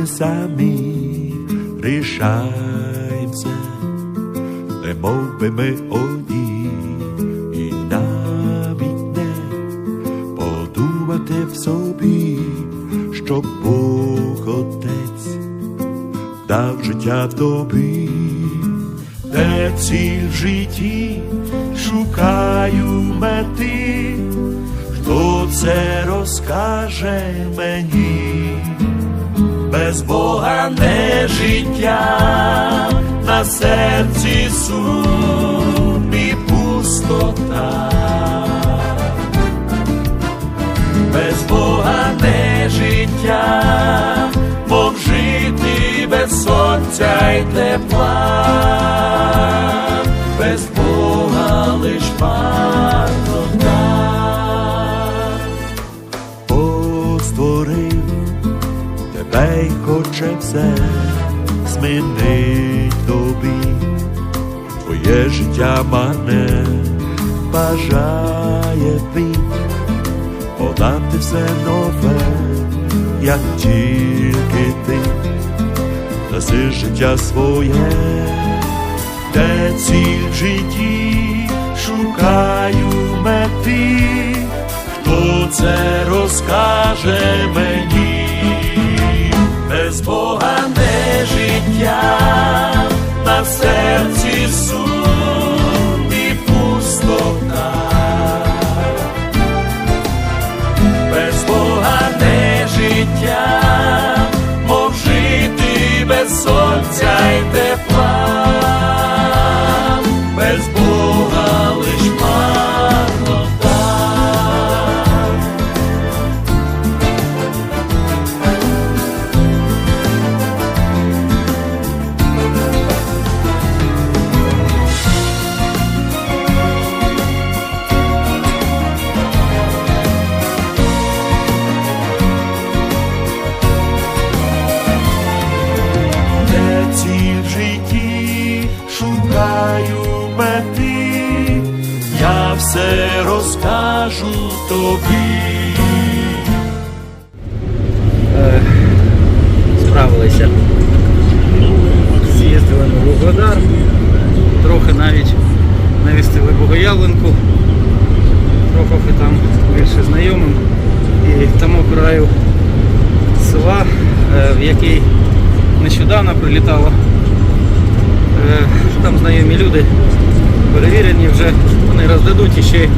ми самі рішаємося, немов би ми одні, і навіть не подумати в собі, що Бог Отець дав життя тобі, де ціль в житті шукаю мети, хто це розкаже мені, без Бога не життя, на серці сум і пустота. Без Бога не життя, мов жити без сонця й тепла, й хоче все змінить тобі, твоє життя марне бажає він подати все нове, як тільки ти. Даси життя своє, де ціль в житті шукаю мети, хто це розкаже мені, без все розкажу тобі. Е, справилися. З'їздили на Вугледар, трохи навіть навістили Богоявленку, трохи там більше знайомим. І тому краю села, е, в який нещодавно прилітало. Е, Там знайомі люди, перевірені вже, вони роздадуть і ще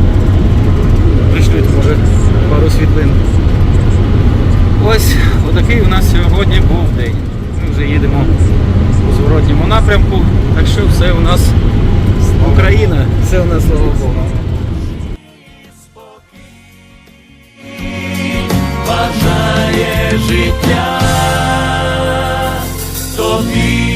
пришлють, може, пару світлин. Ось отакий у нас сьогодні був день. Ми вже їдемо у зворотньому напрямку, так що все у нас Україна, все у нас слава Богу. бажає життя тобі.